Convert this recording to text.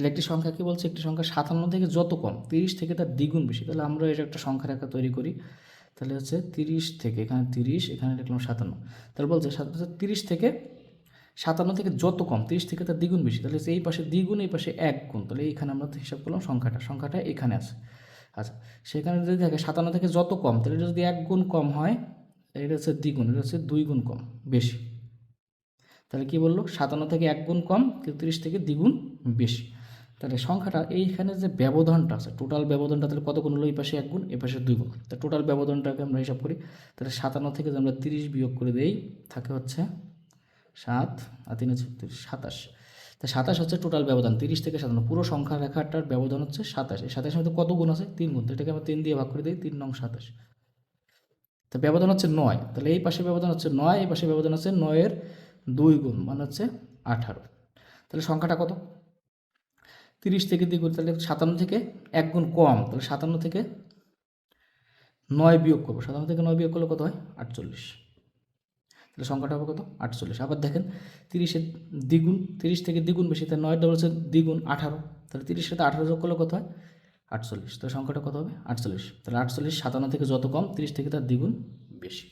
তাহলে একটি সংখ্যা কী বলছে? একটি সংখ্যা সাতান্ন থেকে যত কম, তিরিশ থেকে তার দ্বিগুণ বেশি। তাহলে আমরা এটা একটা সংখ্যা রেখা তৈরি করি। তাহলে হচ্ছে তিরিশ থেকে, এখানে তিরিশ, এখানে লিখলাম সাতান্ন। তাহলে বলছে তিরিশ থেকে সাতান্ন থেকে যত কম, তিরিশ থেকে তার দ্বিগুণ বেশি। তাহলে এই পাশে দ্বিগুণ, এই পাশে এক গুণ। তাহলে এইখানে আমরা হিসাব করলাম সংখ্যাটা। সংখ্যাটা এখানে আছে। আচ্ছা সেখানে যদি থাকে সাতান্ন থেকে যত কম, তাহলে এটা যদি এক গুণ কম হয়, এটা হচ্ছে দ্বিগুণ, এটা হচ্ছে দুই গুণ কম বেশি। তাহলে কি বলল? সাতান্ন থেকে এক গুণ কম কিন্তু তিরিশ থেকে দ্বিগুণ বেশি। তাহলে সংখ্যাটা এইখানে যে ব্যবধানটা আছে টোটাল ব্যবধানটা তাহলে কত গুণ হলো? এই পাশে এক গুণ এ পাশে দুই গুণ। তা টোটাল ব্যবধানটাকে আমরা হিসাব করি। তাহলে সাতান্ন থেকে যে আমরা তিরিশ বিয়োগ করে দেই, থাকে হচ্ছে সাত, আর তিন হচ্ছে সাতাশ। তা সাতাশ হচ্ছে টোটাল ব্যবধান, তিরিশ থেকে সাতান্ন। পুরো সংখ্যা রেখাটার ব্যবধান হচ্ছে সাতাশ। এই সাতাশের মধ্যে কত গুণ আছে? তিন গুণ। তো এটাকে আমরা তিন দিয়ে ভাগ করে দিই, তিন নং সাতাশ। তা ব্যবধান হচ্ছে নয়। তাহলে এই পাশে ব্যবধান হচ্ছে নয়, এই পাশে ব্যবধান হচ্ছে নয়ের দুই গুণ মানে হচ্ছে আঠারো। তাহলে সংখ্যাটা কত? তিরিশ থেকে দ্বিগুণ তাহলে সাতান্ন থেকে এক গুণ কম, তাহলে সাতান্ন থেকে নয় বিয়োগ করব। সাতান্ন থেকে নয় বিয়োগ করলে কত হয়? আটচল্লিশ। তাহলে সংখ্যাটা হবে কত? আটচল্লিশ। আবার দেখেন তিরিশের দ্বিগুণ, তিরিশ থেকে দ্বিগুণ বেশি, তাহলে নয় ডবল হচ্ছে দ্বিগুণ আঠারো। তাহলে তিরিশের সাথে আঠারো যোগ করলে কত হয়? আটচল্লিশ। তাহলে সংখ্যাটা কত হবে? আটচল্লিশ। তাহলে আটচল্লিশ, সাতান্ন থেকে যত কম, তিরিশ থেকে তার দ্বিগুণ বেশি।